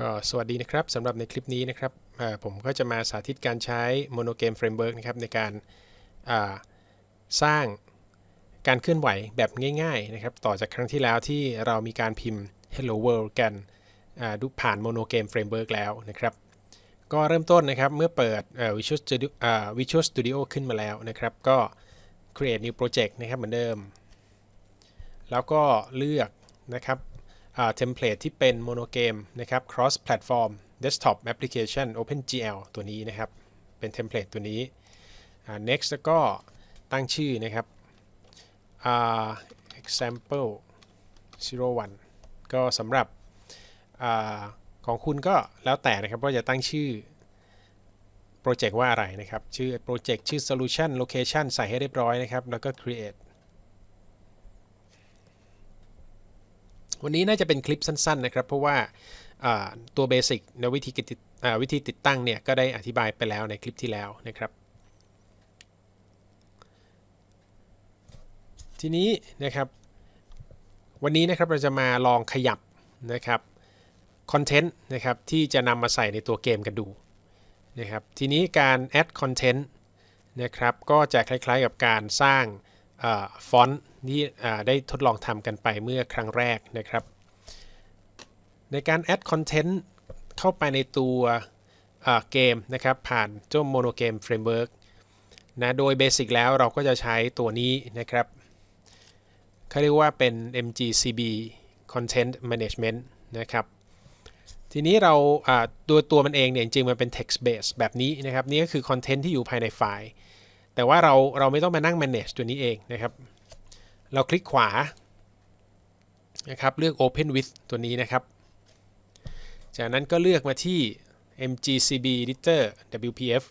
ก็สวัสดีนะครับสำหรับในคลิปนี้นะครับผมก็จะมาสาธิตการใช้ Monogame Framework นะครับในการาสร้างการเคลื่อนไหวแบบง่ายๆนะครับต่อจากครั้งที่แล้วที่เรามีการพิมพ์ Hello World กันดูผ่าน Monogame Framework แล้วนะครับก็เริ่มต้นนะครับเมื่อเปิด Visual Studio อ่า Visual Studio ขึ้นมาแล้วนะครับก็ create new project นะครับเหมือนเดิม แล้วก็เลือกนะครับ เทมเพลตที่เป็นโมโนเกมนะครับ cross platform desktop application OpenGL ตัวนี้นะครับ เป็นเทมเพลตตัวนี้ next แล้วก็ตั้งชื่อนะครับ example 01 ก็สำหรับอของคุณก็แล้วแต่นะครับว่าจะตั้งชื่อโปรเจกต์ว่าอะไรนะครับ ชื่อโปรเจกต์ชื่อ solution location ใส่ให้เรียบร้อยนะครับ แล้วก็ create วันนี้น่าจะเป็นคลิปสั้นๆนะครับ เพราะว่าตัวเบสิกในวิธีติดอ่าวิธีติดตั้งเนี่ย ก็ได้อธิบายไปแล้วในคลิปที่แล้วนะครับ ทีนี้นะครับ วันนี้นะครับเราจะมาลองขยับนะครับคอนเทนต์นะครับที่จะนำมาใส่ในตัวเกมกันดูนะครับทีนี้การ add content นะครับก็จะคล้ายๆกับการสร้าง ฟอนต์ที่ได้ทดลองทำกันไปเมื่อครั้งแรกนะครับ ในการ add content เข้าไปในตัวเกมนะครับ ผ่านเจ้า Mono Game Framework นะ โดยเบสิกแล้วเราก็จะใช้ตัวนี้นะครับเขาเรียกว่าเป็น MGCB Content Management นะครับ ทีนี้เราอ่าตัวตัวมันเองเนี่ยจริงๆมันเป็น text base แบบนี้นะครับ นี่ก็คือคอนเทนต์ที่อยู่ภายในไฟล์ แต่ว่าเราเราไม่ต้องมานั่ง manage ตัวนี้เองนะครับ เราคลิกขวานะครับเลือก Open with ตัวนี้นะครับ จากนั้นก็เลือกมาที่ MGCB Editor WPF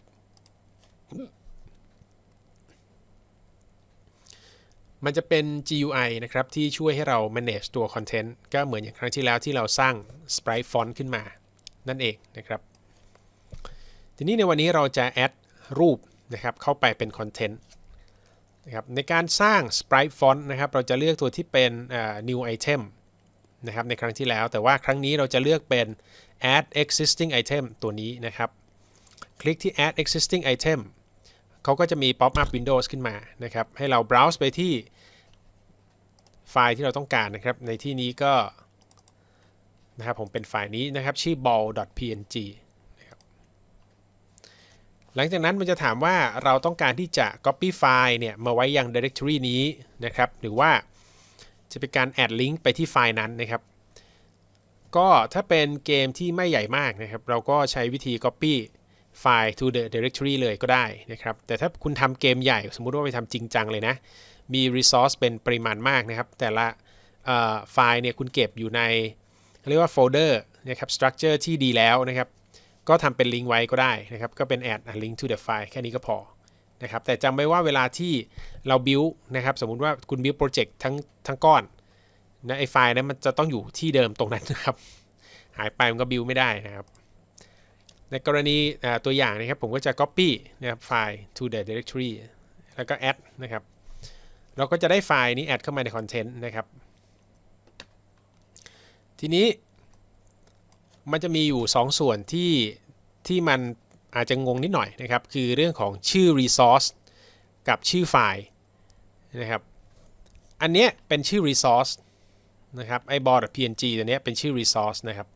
มันจะเป็น GUI นะครับ ที่ช่วยให้เรา manage ตัว content ก็เหมือนอย่างครั้งที่แล้วที่เราสร้าง sprite font ขึ้นมา นั่นเองนะครับ ทีนี้ในวันนี้เราจะ add รูป นะครับเข้าไปเป็น content นะครับในการสร้าง sprite font นะครับเราจะเลือกตัวที่เป็นอ่า new item นะครับในครั้งที่แล้ว แต่ว่าครั้งนี้เราจะเลือกเป็น add existing item ตัวนี้นะครับ คลิกที่ add existing item เขาก็จะมี pop up windows ขึ้นมานะครับให้เรา browse ไปที่ไฟล์ที่เราต้องการนะครับ ในที่นี้ก็นะครับผมเป็นไฟล์นี้นะครับชื่อ ball.png หลังจากนั้นมันจะถามว่าเราต้องการที่จะ copy ไฟล์เนี่ยมาไว้ยัง directory นี้นะครับ หรือว่าจะเป็นการ add link ไปที่ไฟล์นั้นนะครับ ก็ถ้าเป็นเกมที่ไม่ใหญ่มากนะครับ เราก็ใช้วิธี copy ไฟล์ to the directory เลยก็ได้นะครับ แต่ถ้าคุณทำเกมใหญ่สมมุติว่าไปทำจริงจังเลยนะ มี resource เป็นปริมาณมากนะครับ แต่ละไฟล์เนี่ยคุณเก็บอยู่ในเรียกว่าโฟลเดอร์นะครับ structure ที่ดีแล้วนะครับ ก็ทำเป็นลิงก์ไว้ก็ได้นะครับก็เป็น add a link to the file แค่นี้ก็พอนะครับแต่จำไว้ว่าเวลาที่เรา build นะครับสมมุติว่าคุณ build project ทั้งทั้งก้อนนะไอไฟล์นั้นมันจะต้องอยู่ที่เดิมตรงนั้นนะครับ หายไปมันก็ build ไม่ได้นะครับ ในกรณีตัวอย่างนะครับผมก็จะ copy นะครับไฟล์ to the directory แล้วก็ add นะครับเราก็จะได้ไฟล์นี้ add เข้ามาใน content นะครับ ทีนี้ มันจะมีอยู่ 2 ส่วนที่ที่มันอาจจะงงนิดหน่อยนะครับ คือเรื่องของชื่อ resource กับชื่อไฟล์นะครับ อันเนี้ยเป็นชื่อ resource นะครับไอ้ ball.png ตัวเนี้ยเป็นชื่อ resource นะครับ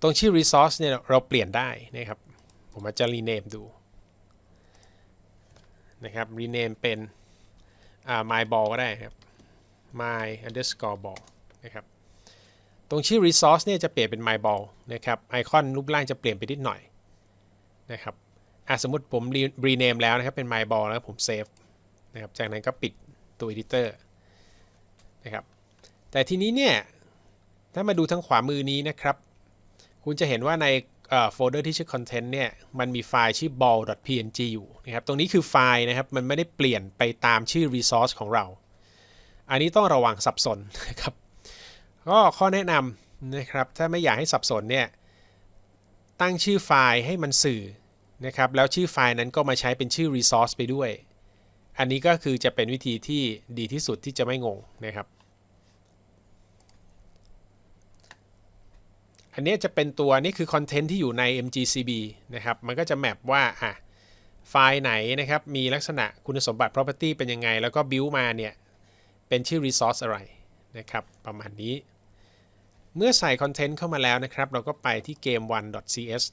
ตรงชื่อ resource เนี่ยเราเปลี่ยนได้นะครับ ผมอาจจะ rename ดูนะครับ rename เป็นอ่า my ball ก็ได้ครับ my underscore ball นะครับ รงชื่อ resource เนี่ยจะเปลี่ยนเป็น my ball นะครับไอคอนรูปร่างจะเปลี่ยนไปนิดหน่อยนะครับอะสมมติผม rename แล้วนะครับเป็น my ball แล้วผม save นะครับจากนั้นก็ปิดตัว editor นะครับแต่ทีนี้เนี่ยถ้ามาดูทางขวามือนี้นะครับ คุณจะเห็นว่าในโฟลเดอร์ที่ชื่อ content เนี่ยมันมีไฟล์ชื่อ ball.png อยู่นะครับตรงนี้คือไฟล์นะครับมันไม่ได้เปลี่ยนไปตามชื่อ resource ของเรา อันนี้ต้องระวังสับสนนะครับ ก็ข้อแนะนำนะครับถ้าไม่อยากให้สับสนเนี่ยตั้งชื่อไฟล์ให้มันสื่อนะครับแล้วชื่อไฟล์นั้นก็มาใช้เป็นชื่อ resource ไปด้วย อันนี้ก็คือจะเป็นวิธีที่ดีที่สุดที่จะไม่งงนะครับ อันนี้จะเป็นตัวนี่คือคอนเทนต์ที่อยู่ใน MGCB นะครับมันก็จะแมปว่าอะไฟล์ไหนนะครับมีลักษณะคุณสมบัติ property เป็นยังไง แล้วก็ build มาเนี่ยเป็นชื่อ resource อะไรนะครับ ประมาณนี้ เมื่อใส่คอนเทนต์เข้ามาแล้วนะครับ เราก็ไปที่ game1.cs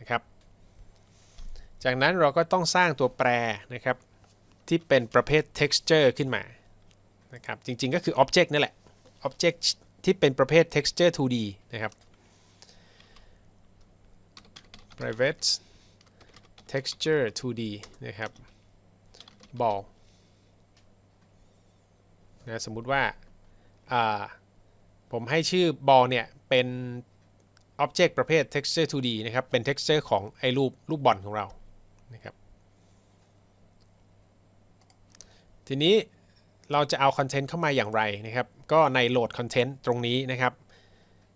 นะครับ จากนั้นเราก็ต้องสร้างตัวแปรนะครับ ที่เป็นประเภท texture ขึ้นมานะครับ จริงๆก็คือ object นั่นแหละ object ที่เป็นประเภท texture 2D นะครับ private texture 2D นะครับ ball นะสมมุติว่าอ่า ผมให้ชื่อ ball เนี่ยเป็น object ประเภท texture 2D นะครับ เป็น texture ของไอ้รูปรูปบอลของเรานะครับทีนี้เราจะเอาคอนเทนต์เข้ามาอย่างไรนะครับ ก็ในโหลดคอนเทนต์ตรงนี้นะครับ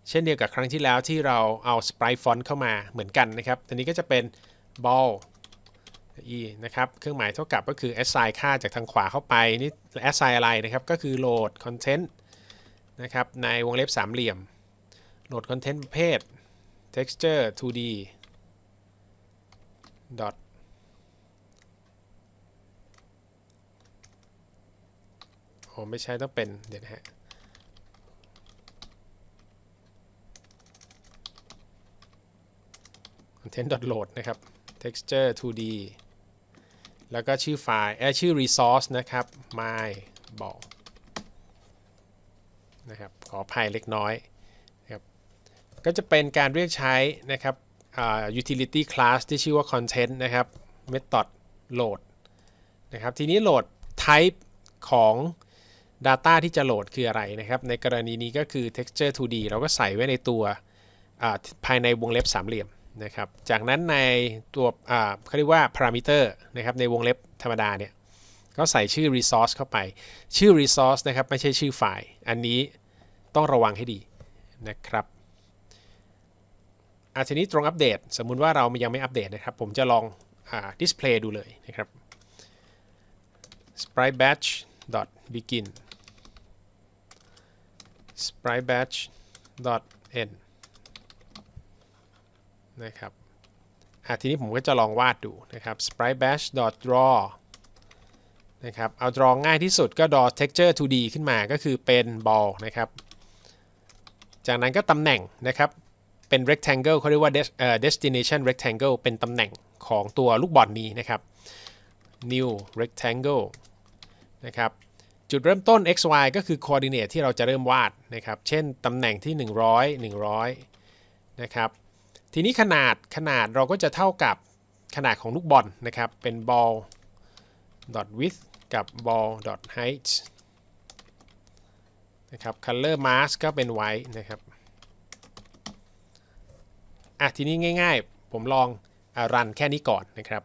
เช่นเดียวกับครั้งที่แล้วที่เราเอา sprite font เข้ามาเหมือนกันนะครับ ทีนี้ก็จะเป็น ball e นะครับ เครื่องหมายเท่ากับก็คือ assign ค่าจากทางขวาเข้าไป นี่ assign อะไรนะครับ ก็คือโหลดคอนเทนต์ นะครับในวงเล็บสามเหลี่ยมโหลดคอนเทนต์ประเภท texture 2d dot โอ้ไม่ใช่ต้องเป็นเดี๋ยวนะฮะ content dot load นะครับ texture 2d แล้วก็ชื่อไฟล์เอ้ยชื่อ resource นะครับ my ball นะครับขออภัยเล็กน้อยนะครับก็จะเป็นการเรียกใช้นะครับอ่า utility class ที่ชื่อว่า content นะครับ method load นะครับทีนี้โหลด type ของ Data ที่จะโหลดคืออะไรนะครับ ในกรณีนี้ก็คือ texture 2D เราก็ใส่ไว้ในตัวอ่าภายในวงเล็บสามเหลี่ยมนะครับ จากนั้นในตัวอ่าเขาเรียกว่า parameter นะครับในวงเล็บธรรมดาเนี่ย ก็ใส่ชื่อ resource เข้าไป ชื่อ resource นะครับไม่ใช่ชื่อไฟล์ อันนี้ต้องระวังให้ดีนะครับอาทีนี้ตรงอัปเดต สมมุติว่าเรายังไม่อัปเดตนะครับ ผมจะลองอ display ดูเลยนะครับ sprite batch begin sprite batch end นะครับอะทีนี้ผมก็จะลองวาดดูนะครับ sprite batch draw นะครับ เอา draw ง่ายที่สุดก็ draw texture 2D ขึ้นมาก็คือเป็น ball นะครับ จากนั้นก็ตำแหน่งนะครับ เป็น rectangle เขาเรียกว่า destination rectangle เป็นตำแหน่งของตัวลูกบอลนี้นะครับ new rectangle นะครับ จุดเริ่มต้น x y ก็คือ coordinate ที่เราจะเริ่มวาดนะครับ เช่นตำแหน่งที่ 100 100 นะครับ ทีนี้ขนาดขนาดเราก็จะเท่ากับขนาดของลูกบอลนะครับ เป็น ball dot width กับ ball. height นะครับ color mask ก็เป็น white นะครับ อะทีนี้ง่ายๆ ผมลองอรันแค่นี้ก่อนนะครับ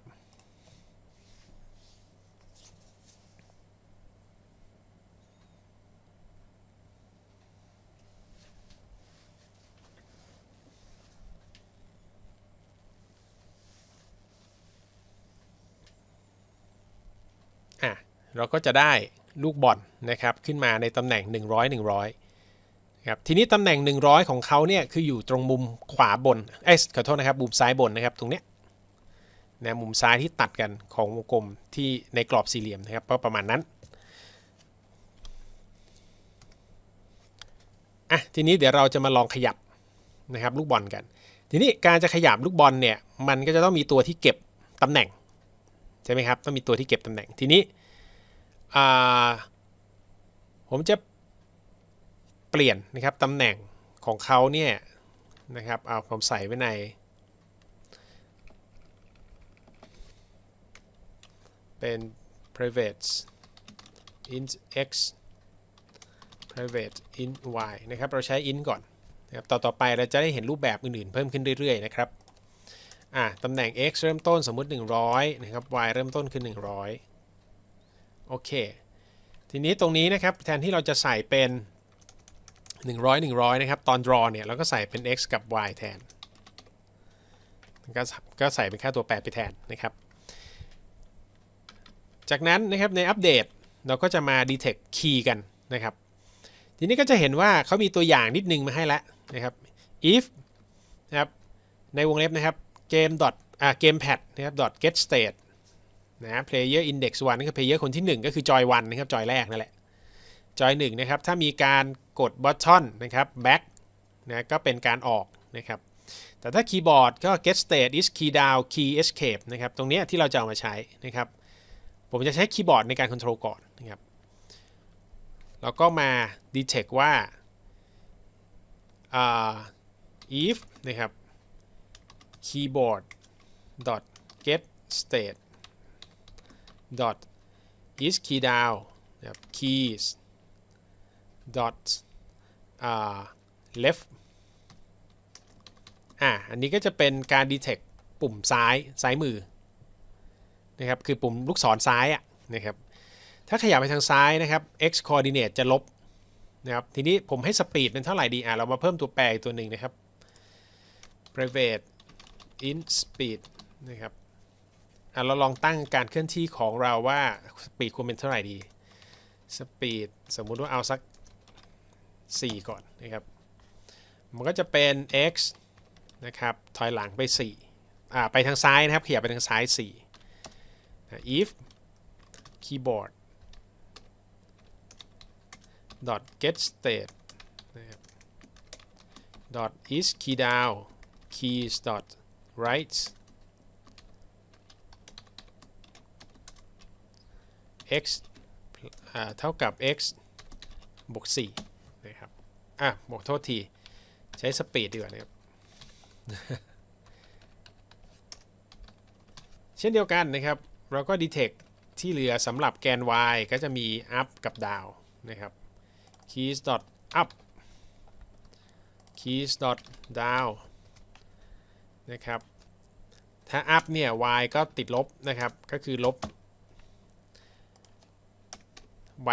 อะ เราก็จะได้ลูกบอลนะครับขึ้นมาในตำแหน่ง 100 100ครับทีนี้ตำแหน่ง 100 ของเขาเนี่ยคืออยู่ตรงมุมขวาบนเอ้ขอโทษนะครับมุมซ้ายบนนะครับตรงเนี้ยนะมุมซ้ายที่ตัดกันของวงกลมที่ในกรอบสี่เหลี่ยมนะครับก็ประมาณนั้นอะทีนี้เดี๋ยวเราจะมาลองขยับนะครับลูกบอลกัน ทีนี้การจะขยับลูกบอลเนี่ยมันก็จะต้องมีตัวที่เก็บตำแหน่งใช่ไหมครับต้องมีตัวที่เก็บตำแหน่งทีนี้ ผมจะเปลี่ยนนะครับตำแหน่งของเขาเนี่ยนะครับเอาผมใส่ไว้ในเป็น private int x private int y นะครับ เราใช้ int ก่อนนะครับต่อต่อไปเราจะได้เห็นรูปแบบอื่นๆ เพิ่มขึ้นเรื่อยๆ นะครับ อ่าตำแหน่ง x เริ่มต้นสมมุติ 100 นะครับ y เริ่มต้นคือ 100 โอเค ทีนี้ตรงนี้นะครับแทนที่เราจะใส่เป็น 100 100 นะครับ ตอน draw เนี่ยเราก็ใส่เป็น x กับ y แทนก็ก็ใส่เป็นค่าตัวแปรไปแทนนะครับ จากนั้นนะครับในอัปเดตเราก็จะมา detect key กันนะครับ ทีนี้ก็จะเห็นว่าเขามีตัวอย่างนิดนึงมาให้แล้วนะครับ if นะครับในวงเล็บนะครับ game dot อ่า gamepad นะครับ dot get state นะ player index 1นี่นคือ player คนที่ 1 ก็คือ joy 1นะครับ joy แรกนั่นแหละ joy 1นะครับถ้ามีการกด button นะครับ back นะก็เป็นการออกนะครับแต่ถ้าคีย์บอร์ดก็ get state is key down key escape นะครับตรงนี้ที่เราจะเอามาใช้นะครับผมจะใช้คีย์บอร์ดในการ control ก่อนนะครับแล้วก็มา detect ว่าอ่า if นะครับ keyboard dot get state dot is key down นะครับ keys dot left อะอันนี้ก็จะเป็นการ detect ปุ่มซ้ายซ้ายมือนะครับคือปุ่มลูกศรซ้ายอะนะครับถ้าขยับไปทางซ้ายนะครับ x coordinate จะลบนะครับทีนี้ผมให้สปีดเป็นเท่าไหร่ดีอะเรามาเพิ่มตัวแปรอีกตัวหนึ่งนะครับ private in speed นะครับ อะเราลองตั้งการเคลื่อนที่ของเราว่าสปีดควรเป็นเท่าไหร่ดีสปีดสมมุติว่าเอาสัก 4 ก่อนนะครับ มันก็จะเป็น x นะครับถอยหลังไป4อ่าไปทางซ้ายนะครับขยับไปทางซ้าย4อ่ if keyboard dot get state นะครับ dot is key down keys dot right x เท่ากับ x บวก4นะครับ อะบวกโทษที ใช้สปีดดีกว่านะครับ เช่นเดียวกันนะครับ เราก็ detect ที่เหลือสำหรับแกน y ก็จะมี up กับ down นะครับ keys dot up keys dot down นะครับ ถ้า up เนี่ย y ก็ติดลบนะครับ ก็คือลบ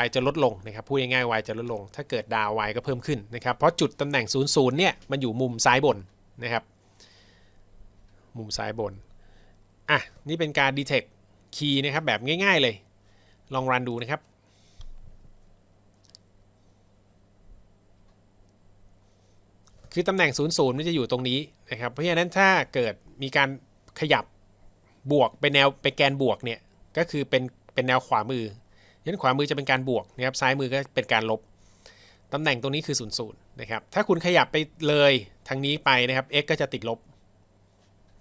y จะลดลงนะครับพูดง่ายๆ y จะลดลง ถ้าเกิดดาว y ก็เพิ่มขึ้นนะครับ เพราะจุดตำแหน่ง 0 0 เนี่ย มันอยู่มุมซ้ายบนนะครับ มุมซ้ายบน อะ นี่เป็นการ detect key นะครับ แบบง่ายๆเลย ลองรันดูนะครับ คือตำแหน่ง 0 0 มันจะอยู่ตรงนี้นะครับ เพราะฉะนั้นถ้าเกิดมีการขยับบวกไปแนวไปแกนบวกเนี่ย ก็คือเป็นเป็นแนวขวามือ ยันขวามือจะเป็นการบวกนะครับซ้ายมือก็เป็นการลบตำแหน่งตรงนี้คือ0 0นะครับถ้าคุณขยับไปเลยทางนี้ไปนะครับ x ก็จะติดลบ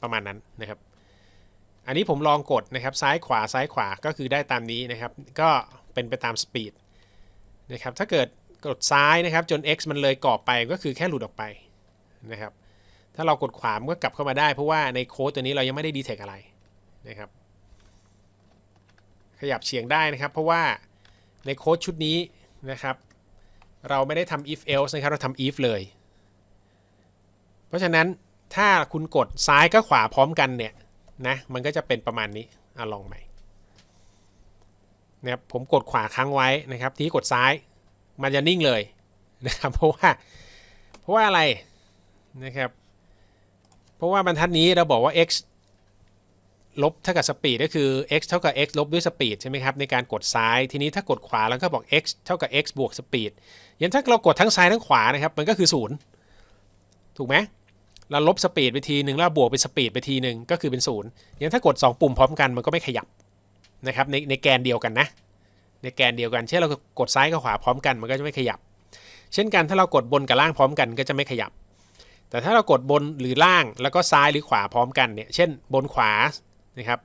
ประมาณนั้นนะครับ อันนี้ผมลองกดนะครับซ้ายขวาซ้ายขวาก็คือได้ตามนี้นะครับ ก็เป็นไปตามสปีดนะครับถ้าเกิดกดซ้ายนะครับจน x มันเลยกรอบไปก็คือแค่หลุดออกไปนะครับถ้าเรากดขวามันก็กลับเข้ามาได้เพราะว่าในโค้ดตัวนี้เรายังไม่ได้ดีเทคอะไรนะครับ ขยับเฉียงได้นะครับ เพราะว่าในโค้ดชุดนี้นะครับ เราไม่ได้ทำ if else นะครับ เราทำ if เลย เพราะฉะนั้นถ้าคุณกดซ้ายก็ขวาพร้อมกันเนี่ยนะมันก็จะเป็นประมาณนี้อลองใหม่นะครับผมกดขวาค้างไว้นะครับ ทีนี้กดซ้ายมันจะนิ่งเลยนะครับเพราะว่าเพราะว่าอะไรนะครับ เพราะว่าบรรทัดนี้เราบอกว่า x ลบเท่ากับสปีดก็คือ x เท่ากับ x ลบด้วยสปีดใช่ไหมครับในการกดซ้ายทีนี้ถ้ากดขวาแล้วก็บอก x เท่ากับ x บวกสปีดย่างถ้าเรากดทั้งซ้ายทั้งขวานะครับมันก็คือศูนย์ถูกไหมเราลบสปีดไปทีหนึ่งแล้วบวกเป็นสปีดไปทีหนึ่งก็คือเป็นศูนย์ย่างถ้ากด 2 ปุ่มพร้อมกันมันก็ไม่ขยับนะครับในในแกนเดียวกันนะ ในแกนเดียวกันเช่นเรากดซ้ายกับขวาพร้อมกันมันก็จะไม่ขยับ เช่นกันถ้าเรากดบนกับล่างพร้อมกันก็จะไม่ขยับแต่ถ้าเรากดบนหรือล่างแล้วก็ซ้ายหรือขวาพร้อมกันเนี่ย เช่น บนขวา นะครับ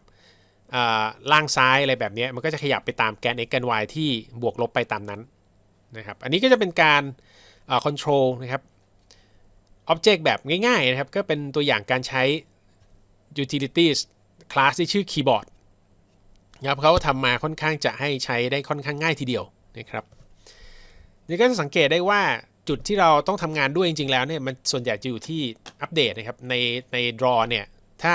ล่างซ้ายอะไรแบบนี้มันก็จะขยับไปตามแกน x แกน y ที่บวกลบไปตามนั้นนะครับอันนี้ก็จะเป็นการคอนโทรลนะครับ Object แบบง่ายๆนะครับก็เป็นตัวอย่างการใช้ utilities class ที่ชื่อ keyboard นะครับเขาทำมาค่อนข้างจะให้ใช้ได้ค่อนข้างง่ายทีเดียวนะครับนี่ก็จะสังเกตได้ว่าจุดที่เราต้องทำงานด้วยจริงๆแล้วเนี่ยมันส่วนใหญ่จะอยู่ที่อัปเดตนะครับในใน draw เนี่ยถ้า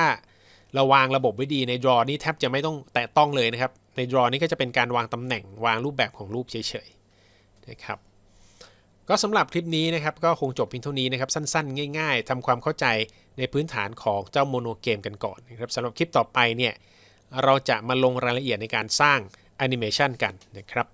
เราวางระบบไว้ดีใน draw นี่แทบจะไม่ต้องแตะต้องเลยนะครับ ใน draw นี่ก็จะเป็นการวางตำแหน่งวางรูปแบบของรูปเฉยๆนะครับก็สำหรับคลิปนี้นะครับก็คงจบเพียงเท่านี้นะครับสั้นๆ ง่าย ๆทำความเข้าใจในพื้นฐานของเจ้าโมโนเกมกันก่อนนะครับสำหรับคลิปต่อไปเนี่ยเราจะมาลงรายละเอียดในการสร้างแอนิเมชันกันนะครับ